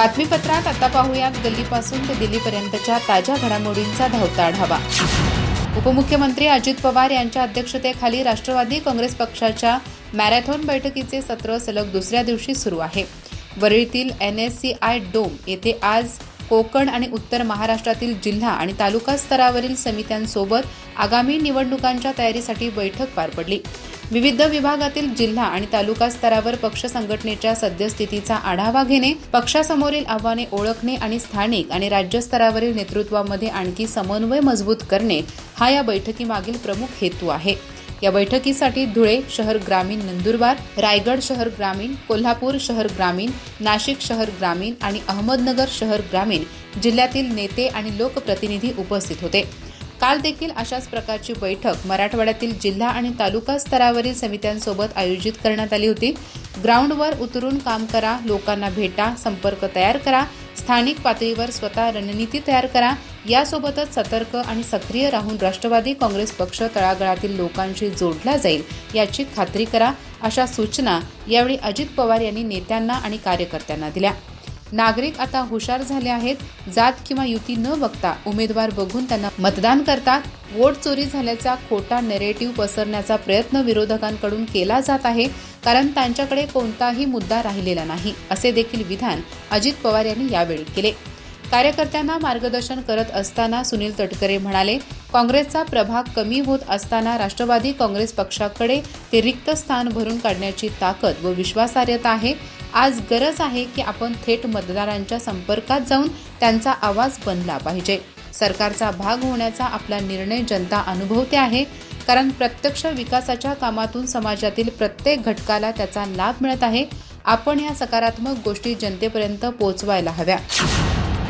बातमीपत्रात आता पाहूयात गल्लीपासून ते दिल्लीपर्यंतच्या ताज्या घडामोडींचा धावता आढावा. उपमुख्यमंत्री अजित पवार यांच्या अध्यक्षतेखाली राष्ट्रवादी काँग्रेस पक्षाच्या मॅरेथॉन बैठकीचे सत्र सलग दुसऱ्या दिवशी सुरू आहे. वरळीतील N S C I dome येथे आज कोकण आणि उत्तर महाराष्ट्रातील जिल्हा आणि तालुका स्तरावरील समित्यांसोबत आगामी निवडणुकांच्या तयारीसाठी बैठक पार पडली. विविध विभागातील जिल्हा आणि तालुका स्तरावर पक्ष संघटनेच्या सद्यस्थितीचा आढावा घेणे पक्षासमोरील आव्हाने ओळखणे आणि स्थानिक आणि राज्य स्तरावरील नेतृत्वामध्ये आणखी समन्वय मजबूत करणे हा या बैठकीमागील प्रमुख हेतू आहे. या बैठकीसाठी धुळे शहर ग्रामीण नंदुरबार रायगड शहर ग्रामीण कोल्हापूर शहर ग्रामीण नाशिक शहर ग्रामीण आणि अहमदनगर शहर ग्रामीण जिल्ह्यातील नेते आणि लोकप्रतिनिधी उपस्थित होते. काल देखील अशाच प्रकारची बैठक मराठवाड्यातील जिल्हा आणि तालुका स्तरावरील समित्यांसोबत आयोजित करण्यात आली होती. ग्राउंडवर उतरून काम करा लोकांना भेटा संपर्क तयार करा स्थानिक पातळीवर स्वतः रणनीती तयार करा यासोबतच सतर्क आणि सक्रिय राहून राष्ट्रवादी काँग्रेस पक्ष तळागाळातील लोकांशी जोडला जाईल याची खात्री करा अशा सूचना यावेळी अजित पवार यांनी नेत्यांना आणि कार्यकर्त्यांना दिल्या. नागरिक आता हुशार झाले आहेत जात किंवा युती न बघता उमेदवार बघून त्यांना मतदान करतात वोट चोरी झाल्याचा खोटा नेरेटिव्ह पसरण्याचा प्रयत्न विरोधकांकडून केला जात आहे कारण त्यांच्याकडे कोणताही मुद्दा राहिलेला नाही असे देखील विधान अजित पवार यांनी यावेळी केले. कार्यकर्त्यांना मार्गदर्शन करत असताना सुनील तटकरे म्हणाले काँग्रेसचा प्रभाग कमी होत असताना राष्ट्रवादी काँग्रेस पक्षाकडे ते रिक्त स्थान भरून काढण्याची ताकद व विश्वासार्हता आहे. आज गरज आहे की आपण थेट मतदारांच्या संपर्कात जाऊन त्यांचा आवाज बनला पाहिजे. सरकारचा भाग होण्याचा आपला निर्णय जनता अनुभवते आहे. कारण प्रत्यक्ष विकासाच्या कामातून समाजातील प्रत्येक घटकाला त्याचा लाभ मिळत आहे. आपण या सकारात्मक गोष्टी जनतेपर्यंत पोहोचवायला हव्या.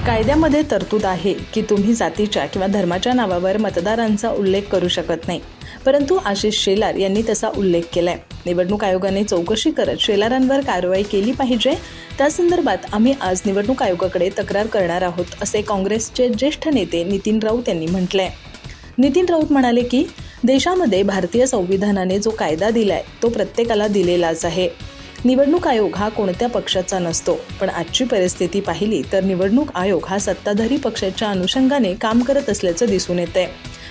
कायद्यामध्ये तरतूद आहे की तुम्ही जातीच्या किंवा धर्माच्या नावावर मतदारांचा उल्लेख करू शकत नाही. परंतु आशिष शेलार यांनी तसा उल्लेख केलाय. निवडणूक आयोगाने चौकशी करत शेलारांवर कारवाई केली पाहिजे. त्या संदर्भात आम्ही आज निवडणूक आयोगाकडे तक्रार करणार आहोत असे काँग्रेसचे ज्येष्ठ नेते नितीन राऊत यांनी म्हटलंय. नितीन राऊत म्हणाले की देशामध्ये भारतीय संविधानाने जो कायदा दिलाय तो प्रत्येकाला दिलेलाच आहे. निवडणूक आयोग हा कोणत्या पक्षाचा नसतो. पण आजची परिस्थिती पाहिली तर निवडणूक आयोग हा सत्ताधारी पक्षाच्या अनुषंगाने काम करत असल्याचं दिसून येतंय.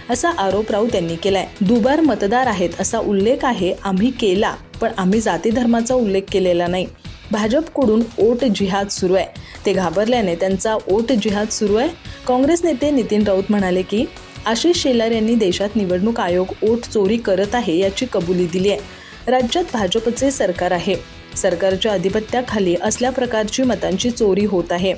असा आरोप राऊत यांनी केलाय. दुबार मतदार आहेत असा उल्लेख आहे आम्ही केला पण आम्ही जाती धर्माचा उल्लेख केलेला नाही. भाजपकडून ओट जिहाद सुरू आहे. ते घाबरल्याने त्यांचा ओट जिहाद सुरू आहे. काँग्रेस नेते नितीन राऊत म्हणाले की आशिष शेलार यांनी देशात निवडणूक आयोग ओट चोरी करत आहे याची कबुली दिली आहे. राज्यात भाजपचे सरकार आहे. सरकारच्या अधिपत्याखाली असल्या प्रकारची मतांची चोरी होत आहे.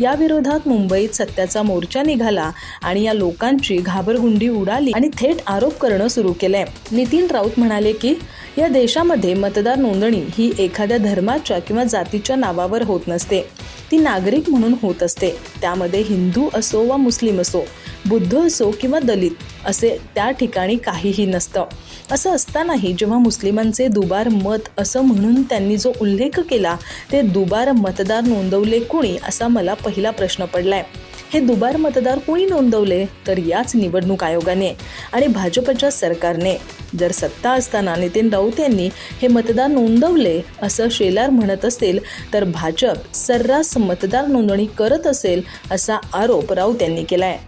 याविरोधात मुंबईत सत्याचा मोर्चा निघाला आणि या लोकांची घाबरगुंडी उडाली आणि थेट आरोप करणं सुरू केलंय. नितीन राऊत म्हणाले की या देशामध्ये मतदार नोंदणी ही एखाद्या धर्माच्या किंवा जातीच्या नावावर होत नसते. ती नागरिक म्हणून होत असते. त्यामध्ये हिंदू असो वा मुस्लिम असो बुद्ध असो किंवा दलित असे त्या ठिकाणी काहीही नसतं. असं असतानाही जेव्हा मुस्लिमांचे दुबार मत असं म्हणून त्यांनी जो उल्लेख केला ते दुबार मतदार नोंदवले कुणी असा मला पहिला प्रश्न पडलाय. हे दुबार मतदार कोणी नोंदवले? तर याच निवडणूक आयोगाने आणि भाजपच्या सरकारने. जर सत्ता असताना नितीन राऊत यांनी हे मतदार नोंदवले असं शेलार म्हणत असेल तर भाजप सर्रास मतदार नोंदणी करत असेल असा आरोप राऊत यांनी केलाय.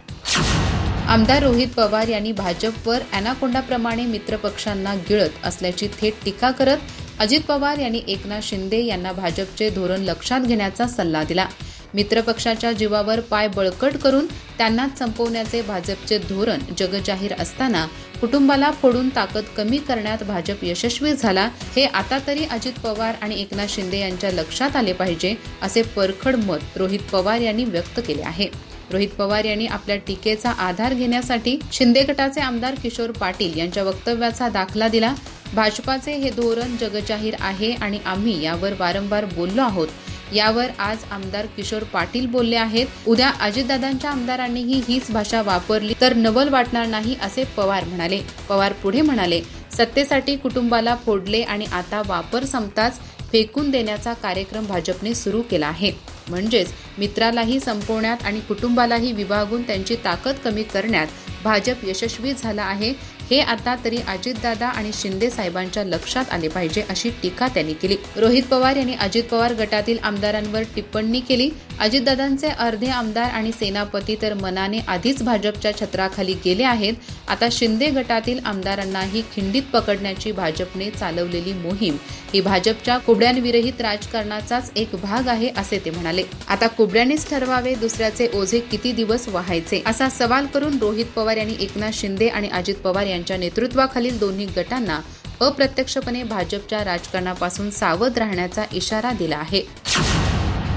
आमदार रोहित पवार यांनी भाजपवर अॅनाकोंडाप्रमाणे मित्रपक्षांना गिळत असल्याची थेट टीका करत अजित पवार यांनी एकनाथ शिंदे यांना भाजपचे धोरण लक्षात घेण्याचा सल्ला दिला. मित्रपक्षाच्या जीवावर पाय बळकट करून त्यांनाच संपवण्याचे भाजपचे धोरण जगजाहीर असताना कुटुंबाला फोडून ताकद कमी करण्यात भाजप यशस्वी झाला हे आता तरी अजित पवार आणि एकनाथ शिंदे यांच्या लक्षात आले पाहिजे असे परखड मत रोहित पवार यांनी व्यक्त केले आहे. रोहित पवार यांनी आपल्या टीकेचा आधार घेण्यासाठी शिंदे गटाचे आमदार किशोर पाटील यांच्या वक्तव्याचा दाखला दिला. भाजपाचे हे धोरण जगजाहीर आहे आणि आम्ही यावर वारंवार बोललो आहोत. यावर आज आमदार किशोर पाटील बोलले आहेत. उद्या अजितदादांच्या आमदारांनीही हीच भाषा वापरली तर नवल वाटणार नाही असे पवार म्हणाले. पवार पुढे म्हणाले सत्तेसाठी कुटुंबाला फोडले आणि आता वापर संपताच फेकून देण्याचा कार्यक्रम भाजपने सुरू केला आहे. म्हणजेच मित्रालाही संपवण्यात आणि कुटुंबालाही विभागून त्यांची ताकद कमी करण्यात भाजप यशस्वी झाला आहे हे आता तरी अजितदादा आणि शिंदे साहेबांच्या लक्षात आले पाहिजे अशी टीका त्यांनी केली. रोहित पवार यांनी अजित पवार गटातील आमदारांवर टिप्पणी केली. अजितदादांचे अर्धे आमदार आणि सेनापती तर मनाने आधीच भाजपच्या छत्राखाली गेले आहेत. आता शिंदे गटातील आमदारांनाही खिंडीत पकडण्याची भाजपने चालवलेली मोहीम. ही भाजपच्या कुबड्यांविरहित राजकारणाचाच एक भाग आहे असे ते म्हणाले. आता कुबड्यांनीच ठरवावे दुसऱ्याचे ओझे किती दिवस व्हायचे? असा सवाल करून रोहित पवार यांनी एकनाथ शिंदे आणि अजित पवार यांनी यांच्या नेतृत्वाखालील दोन्ही गटांना अप्रत्यक्षपणे भाजपच्या राजकारणापासून सावध राहण्याचा इशारा दिला आहे.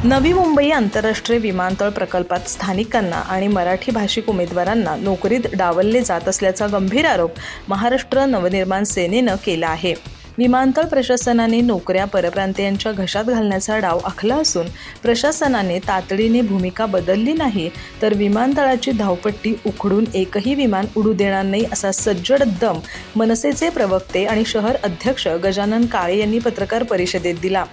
नवी मुंबई आंतरराष्ट्रीय विमानतळ प्रकल्पात स्थानिकांना आणि मराठी भाषिक उमेदवारांना नोकरीत डावलले जात असल्याचा गंभीर आरोप महाराष्ट्र नवनिर्माण सेनेनं केला आहे. विमानतळ प्रशासनाने नोकऱ्या परप्रांतीयांच्या घशात घालण्याचा डाव आखला असून प्रशासनाने तातडीने भूमिका बदलली नाही तर विमानतळाची धावपट्टी उखडून एकही विमान उडू देणार नाही असा सज्जड दम मनसेचे प्रवक्ते आणि शहर अध्यक्ष गजानन काळे यांनी पत्रकार परिषदेत दिला.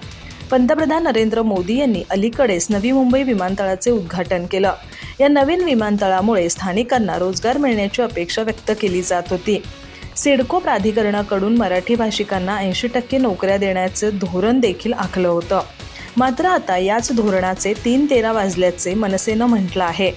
पंतप्रधान नरेंद्र मोदी यांनी अलीकडेच नवी मुंबई विमानतळाचे उद्घाटन केलं. या नवीन विमानतळामुळे स्थानिकांना रोजगार मिळण्याची अपेक्षा व्यक्त केली जात होती. सिडको प्राधिकरणाकडून मराठी भाषिकांना ऐंशी टक्के नोकऱ्या देण्याचं धोरण देखील आखलं होतं. मात्र आता याच धोरणाचे तीन तेरा वाजल्याचे मनसेनं म्हटलं आहे.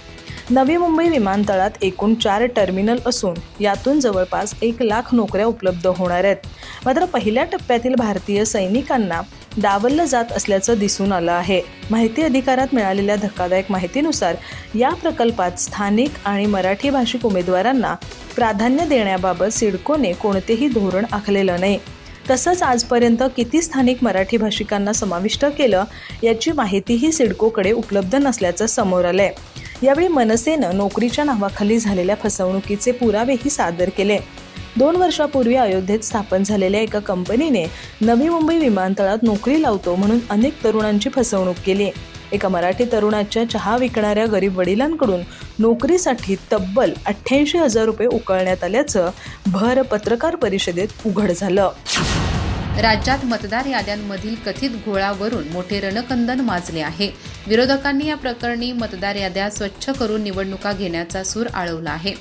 नवी मुंबई विमानतळात एकूण चार टर्मिनल असून यातून जवळपास एक लाख नोकऱ्या उपलब्ध होणार आहेत. मात्र पहिल्या टप्प्यातील भारतीय सैनिकांना डावललं जात असल्याचं दिसून आलं आहे. माहिती अधिकारात मिळालेल्या धक्कादायक माहितीनुसार या प्रकल्पात स्थानिक आणि मराठी भाषिक उमेदवारांना प्राधान्य देण्याबाबत सिडकोने कोणतेही धोरण आखलेलं नाही. तसंच आजपर्यंत किती स्थानिक मराठी भाषिकांना समाविष्ट केलं याची माहितीही सिडकोकडे उपलब्ध नसल्याचं समोर आलंय. यावेळी मनसेनं नोकरीच्या नावाखाली झालेल्या फसवणुकीचे पुरावेही सादर केले. दोन वर्षापूर्वी अयोध्येत स्थापन झालेल्या एका कंपनीने नवी मुंबई विमानतळात नोकरी लावतो म्हणून अनेक तरुणांची फसवणूक केली. एका मराठी तरुणाच्या चहा विकणाऱ्या गरीब वडिलांकडून नोकरीसाठी तब्बल अठ्ठ्याऐंशी हजार रुपये उकळण्यात आल्याचं भर पत्रकार परिषदेत उघड झालं. राज्यात मतदार याद्यांमधील कथित घोळावरून मोठे रणकंदन माजले आहे. विरोधकांनी या प्रकरणी मतदार याद्या स्वच्छ करून निवडणुका घेण्याचा सूर आळवला आहे.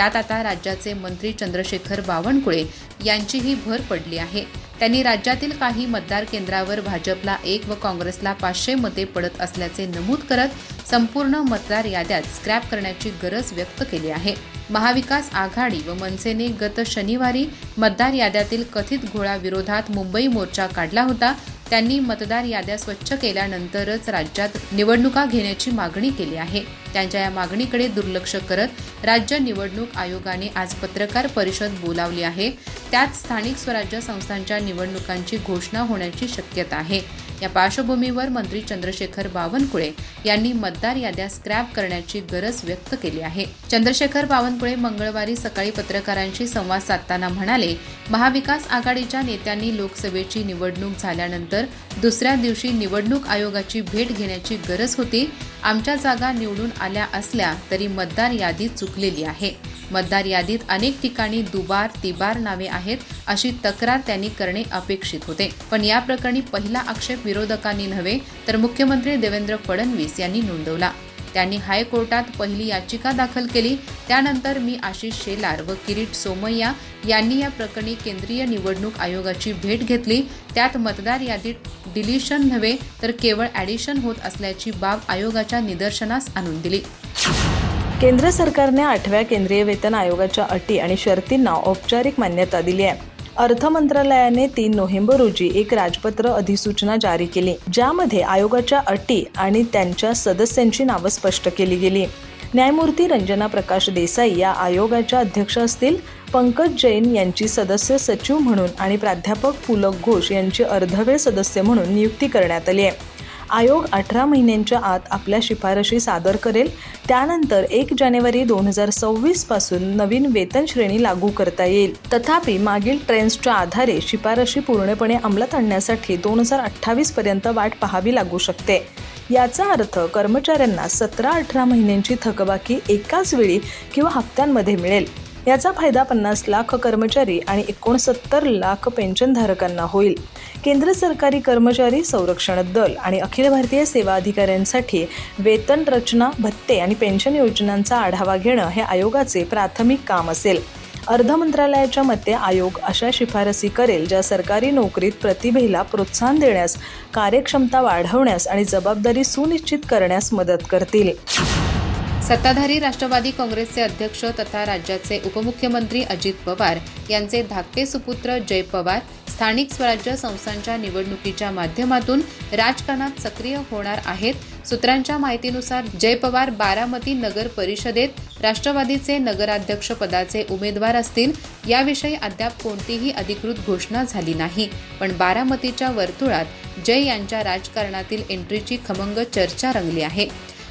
त्यात आता राज्याचे मंत्री चंद्रशेखर बावनकुळे यांचीही भर पडली आहे. त्यांनी राज्यातील काही मतदार केंद्रावर भाजपला एक व काँग्रेसला पाचशे मते पडत असल्याचे नमूद करत संपूर्ण मतदार याद्यात स्क्रॅप करण्याची गरज व्यक्त केली आहे. महाविकास आघाडी व मनसेने गत शनिवारी मतदार याद्यातील कथित घोळाविरोधात मुंबई मोर्चा काढला होता. त्यांनी मतदार याद्या स्वच्छ केल्यानंतरच राज्यात निवडणुका घेण्याची मागणी केली आहे. त्यांच्या या मागणीकडे दुर्लक्ष करत राज्य निवडणूक आयोगाने आज पत्रकार परिषद बोलावली आहे. त्यात स्थानिक स्वराज्य संस्थांच्या निवडणुकांची घोषणा होण्याची शक्यता आहे. या पार्श्वभूमीवर मंत्री चंद्रशेखर बावनकुळे यांनी मतदार याद्या स्क्रॅप करण्याची गरज व्यक्त केली आहे. चंद्रशेखर बावनकुळे मंगळवारी सकाळी पत्रकारांशी संवाद साधताना म्हणाले महाविकास आघाडीच्या नेत्यांनी लोकसभेची निवडणूक झाल्यानंतर दुसऱ्या दिवशी निवडणूक आयोगाची भेट घेण्याची गरज होती. आमच्या जागा निवडून आल्या असल्या तरी मतदार यादी चुकलेली आहे. मतदार यादीत अनेक ठिकाणी दुबार तिबार नावे आहेत अशी तक्रार त्यांनी करणे अपेक्षित होते. पण या प्रकरणी पहिला आक्षेप विरोधकांनी नव्हे तर मुख्यमंत्री देवेंद्र फडणवीस यांनी नोंदवला. त्यांनी हायकोर्टात पहिली याचिका दाखल केली. त्यानंतर मी आशिष शेलार व किरीट सोमय्या यांनी या प्रकरणी केंद्रीय निवडणूक आयोगाची भेट घेतली. त्यात मतदार यादीत डिलिशन नव्हे तर केवळ ॲडिशन होत असल्याची बाब आयोगाच्या निदर्शनास आणून दिली. केंद्र सरकारने आठव्या केंद्रीय वेतन आयोगाच्या अटी आणि शर्तींना औपचारिक मान्यता दिली आहे. अर्थ मंत्रालयाने तीन नोव्हेंबर रोजी एक राजपत्र अधिसूचना जारी केली ज्यामध्ये आयोगाच्या अटी आणि त्यांच्या सदस्यांची नावं स्पष्ट केली गेली. न्यायमूर्ती रंजना प्रकाश देसाई या आयोगाच्या अध्यक्ष असतील पंकज जैन यांची सदस्य सचिव म्हणून आणि प्राध्यापक पुलक घोष यांची अर्धवेळ सदस्य म्हणून नियुक्ती करण्यात आली आहे. आयोग अठरा महिन्यांच्या आत आपल्या शिफारशी सादर करेल. त्यानंतर एक जानेवारी दोन हजार सव्वीसपासून नवीन वेतन श्रेणी लागू करता येईल. तथापि मागील ट्रेंड्सच्या आधारे शिफारशी पूर्णपणे अंमलात आणण्यासाठी दोन हजार अठ्ठावीस पर्यंत वाट पाहावी लागू शकते. याचा अर्थ कर्मचाऱ्यांना सतरा अठरा महिन्यांची थकबाकी एकाच वेळी किंवा हप्त्यांमध्ये मिळेल. याचा फायदा पन्नास लाख कर्मचारी आणि एकोणसत्तर लाख पेन्शनधारकांना होईल. केंद्र सरकारी कर्मचारी संरक्षण दल आणि अखिल भारतीय सेवा अधिकाऱ्यांसाठी वेतन रचना भत्ते आणि पेन्शन योजनांचा आढावा घेणं हे आयोगाचे प्राथमिक काम असेल. अर्ध मंत्रालयाच्या मते आयोग अशा शिफारसी करेल ज्या सरकारी नोकरीत प्रतिभेला प्रोत्साहन देण्यास कार्यक्षमता वाढवण्यास आणि जबाबदारी सुनिश्चित करण्यास मदत करतील. सत्ताधारी राष्ट्रवादी काँग्रेसचे अध्यक्ष तथा राज्याचे उपमुख्यमंत्री अजित पवार यांचे धाकटे सुपुत्र जय पवार स्थानिक स्वराज्य संस्थांच्या निवडणुकीच्या माध्यमातून राजकारणात सक्रिय होणार आहेत. सूत्रांच्या माहितीनुसार जय पवार बारामती नगर परिषदेत राष्ट्रवादीचे नगराध्यक्ष पदाचे उमेदवार असतील. याविषयी अद्याप कोणतीही अधिकृत घोषणा झाली नाही. पण बारामतीच्या वर्तुळात जय यांच्या राजकारणातील एंट्रीची खमंग चर्चा रंगली आहे.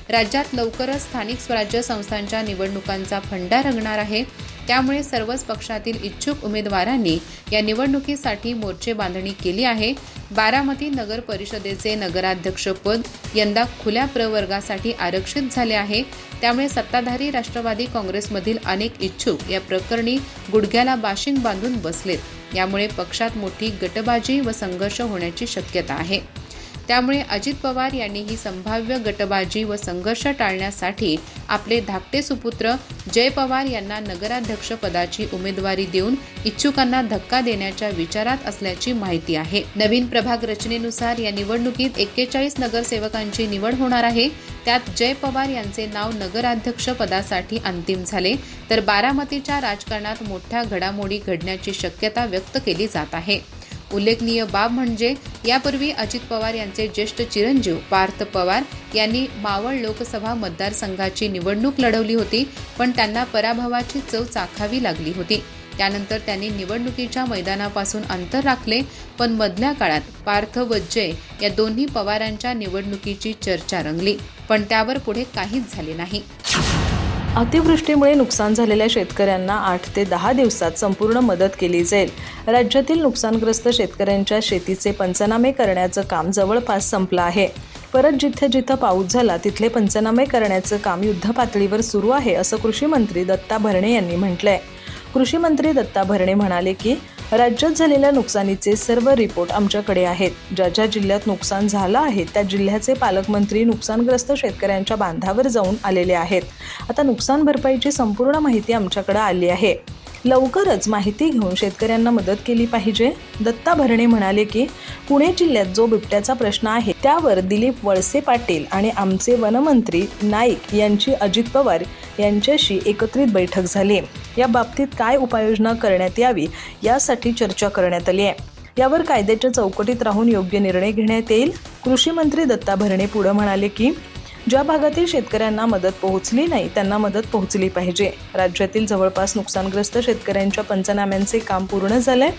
राज्यात लवकरच स्थानिक स्वराज्य संस्थांच्या निवडणुकांचा फंडा रंगणार आहे. त्यामुळे सर्वच पक्षातील इच्छुक उमेदवारांनी या निवडणुकीसाठी मोर्चे बांधणी केली आहे. बारामती नगर परिषदेचे नगराध्यक्षपद यंदा खुल्या प्रवर्गासाठी आरक्षित झाले आहे. त्यामुळे सत्ताधारी राष्ट्रवादी काँग्रेसमधील अनेक इच्छुक या प्रकरणी गुडघ्याला बाशिंग बांधून बसलेत. यामुळे पक्षात मोठी गटबाजी व संघर्ष होण्याची शक्यता आहे. त्यामुळे अजित पवार यांनी ही संभाव्य गटबाजी व संघर्ष टाळण्यासाठी आपले धाकटे सुपुत्र जय पवार यांना नगराध्यक्ष पदाची उमेदवारी देऊन इच्छुकांना धक्का देण्याच्या विचारात असल्याची माहिती आहे. नवीन प्रभाग रचनेनुसार या निवडणुकीत एक्केचाळीस नगरसेवकांची निवड होणार आहे. त्यात जय पवार यांचे नाव नगराध्यक्ष पदासाठी अंतिम झाले. तर बारामतीच्या राजकारणात मोठ्या घडामोडी घडण्याची शक्यता व्यक्त केली जात आहे. उल्लेखनीय बाब म्हणजे यापूर्वी अजित पवार यांचे ज्येष्ठ चिरंजीव पार्थ पवार यांनी मावळ लोकसभा मतदारसंघाची निवडणूक लढवली होती पण त्यांना पराभवाची चव चाखावी लागली होती. त्यानंतर त्यांनी निवडणुकीच्या मैदानापासून अंतर राखले पण मधल्या काळात पार्थ व जय या दोन्ही पवारांच्या निवडणुकीची चर्चा रंगली पण त्यावर पुढे काहीच झाले नाही. अतिवृष्टीमुळे नुकसान झालेल्या शेतकऱ्यांना आठ ते दहा दिवसात संपूर्ण मदत केली जाईल. राज्यातील नुकसानग्रस्त शेतकऱ्यांच्या शेतीचे पंचनामे करण्याचं काम जवळपास संपलं आहे. परत जिथे जिथं पाऊस झाला तिथले पंचनामे करण्याचं काम युद्धपातळीवर सुरू आहे असं कृषी मंत्री दत्ता भरणे यांनी म्हटलंय. कृषी मंत्री दत्ता भरणे म्हणाले की राज्यात झालेल्या नुकसानीचे सर्व रिपोर्ट आमच्याकडे आहेत. ज्या ज्या जिल्ह्यात नुकसान झालं आहे त्या जिल्ह्याचे पालकमंत्री नुकसानग्रस्त शेतकऱ्यांच्या बांधावर जाऊन आलेले आहेत. आता नुकसान भरपाईची संपूर्ण माहिती आमच्याकडे आली आहे. लवकरच माहिती घेऊन शेतकऱ्यांना मदत केली पाहिजे. दत्ता भरणे म्हणाले की पुणे जिल्ह्यात जो बिबट्याचा प्रश्न आहे त्यावर दिलीप वळसे पाटील आणि आमचे वनमंत्री नाईक यांची अजित पवार यांच्याशी एकत्रित बैठक झाली. या बाबतीत काय उपाययोजना करण्यात यावी यासाठी चर्चा करण्यात आली आहे. यावर कायद्याच्या चौकटीत राहून योग्य निर्णय घेण्यात येईल. कृषी मंत्री दत्ता भरणे पुढे म्हणाले की ज्या भागातील शेतकऱ्यांना मदत पोहोचली नाही त्यांना मदत पोहोचली पाहिजे. राज्यातील जवळपास नुकसानग्रस्त शेतकऱ्यांच्या पंचनाम्यांचे काम पूर्ण झालंय.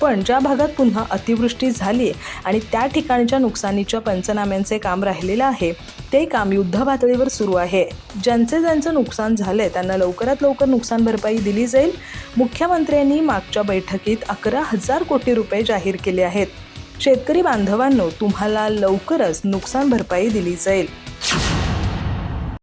पण ज्या भागात पुन्हा अतिवृष्टी झाली आणि त्या ठिकाणच्या नुकसानीच्या पंचनाम्यांचे काम राहिलेलं आहे ते काम युद्ध पातळीवर सुरू आहे. ज्यांचे ज्यांचं नुकसान झालंय त्यांना लवकरात लवकर नुकसान भरपाई दिली जाईल. मुख्यमंत्र्यांनी मागच्या बैठकीत अकरा हजार कोटी रुपये जाहीर केले आहेत. शेतकरी बांधवांनो तुम्हाला लवकरच नुकसान भरपाई दिली जाईल.